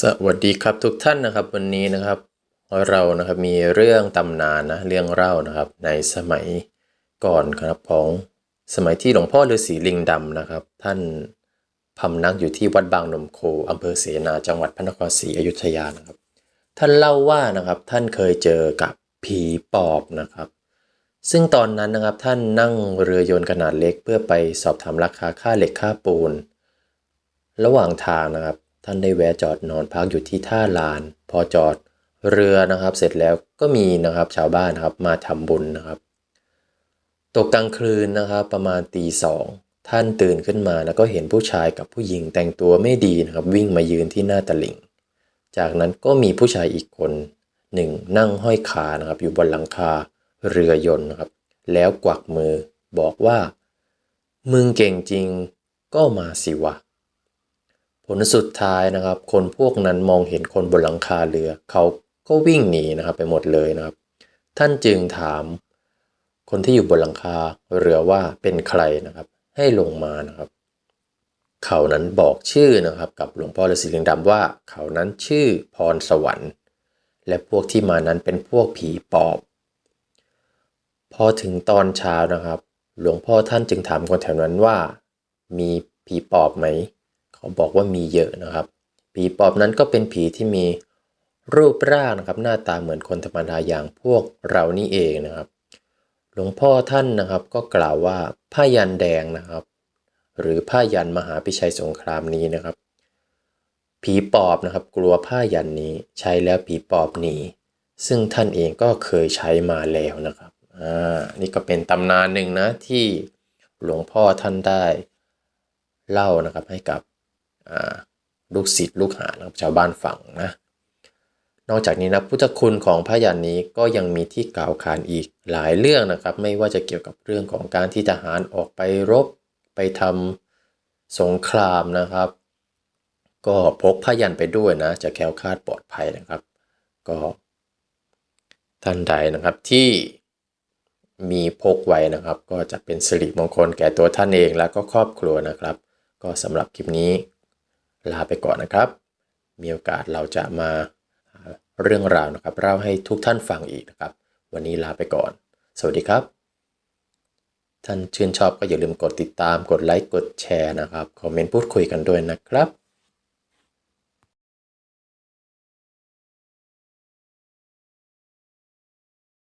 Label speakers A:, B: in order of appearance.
A: สวัสดีครับทุกท่านนะครับวันนี้นะครับเรานะครับมีเรื่องตำนานนะเรื่องเล่านะครับ ในสมัยก่อนครับของสมัยที่หลวงพ่อฤาษีลิงดำนะครับ ท่านพำนักอยู่ที่วัดบางนมโคอำเภอเสนาจังหวัดพระนครศรีอยุธยานะครับ ท่านเล่าว่านะครับท่านเคยเจอกับผีปอบนะครับ ซึ่งตอนนั้นนะครับท่านนั่งเรือยนต์ขนาดเล็กเพื่อไปสอบถามราคาค่าเหล็กค่าปูน ระหว่างทางนะครับ ท่านได้แวะจอดนอนพักอยู่ที่ท่าลาน พอจอดเรือนะครับ เสร็จแล้วก็มีนะครับชาวบ้านนครับมาทำบุญนะครับ ตกกลางคืนนะครับประมาณตีสองท่านตื่นขึ้นมาแล้วก็เห็นผู้ชายกับผู้หญิงแต่งตัวไม่ดีนะครับ วิ่งมายืนที่หน้าตลิ่ง จากนั้นก็มีผู้ชายอีกคนหนึ่งนั่งห้อยขานะครับ อยู่บนหลังคาเรือยนต์นะครับ แล้วกวักมือบอกว่า มึงเก่งจริงก็มาสิวะ ผลสุดท้ายนะครับ คนพวกนั้นมองเห็นคนบนหลังคาเรือ เขาก็วิ่งหนีนะครับไปหมดเลยนะครับ ท่านจึงถาม คนที่อยู่บนหลังคาเรือว่าเป็นใครนะครับ ให้ลงมานะครับ เขานั้นบอกชื่อนะครับ กับหลวงพ่อฤาษีลิงดำว่า เขานั้นชื่อพรสวรรค์ และพวกที่มานั้นเป็นพวกผีปอบ พอถึงตอนเช้านะครับ หลวงพ่อท่านจึงถามคนแถวนั้นว่า มีผีปอบไหม เขาบอกว่ามีเยอะนะครับ ผีปอบนั้นก็เป็นผีที่มีรูปร่างนะครับ หน้าตาเหมือนคนธรรมดาอย่างพวกเรานี่เองนะครับ หลวงพ่อท่านนะครับก็กล่าวว่าผ้ายันแดงนะครับ หรือผ้ายันมหาพิชัยสงครามนี้นะครับ ผีปอบนะครับ กลัวผ้ายันนี้ใช้แล้วผีปอบหนีซึ่งท่านเองก็เคยใช้มาแล้วนะครับอ่านี่ก็เป็นตำนานหนึ่งนะที่หลวงพ่อท่านได้เล่านะครับให้กับ ลูกศิษย์ลูกหานะครับชาวบ้านฟังนะนอกจากนี้นะพุทธคุณของพระยันนี้ก็ยังมีที่กล่าวขานอีกหลายเรื่องนะครับ ไม่ว่าจะเกี่ยวกับเรื่องของการที่ทหารออกไปรบไปทำสงครามนะครับ ก็พกพยันไปด้วยนะ จะแคล้วคลาดปลอดภัยนะครับ ก็ท่านใดนะครับที่มีพกไว้นะครับ ก็จะเป็นสิริมงคลแก่ตัวท่านเองและก็ครอบครัวนะครับ ก็สำหรับคลิปนี้ ลาไปก่อนนะครับ มีโอกาสเราจะมาเรื่องราวนะครับเล่าให้ทุกท่านฟังอีกนะครับ วันนี้ลาไปก่อน สวัสดีครับ ท่านชื่นชอบก็อย่าลืมกดติดตามกดไลค์กดแชร์นะครับคอมเมนต์พูดคุยกันด้วยนะครับ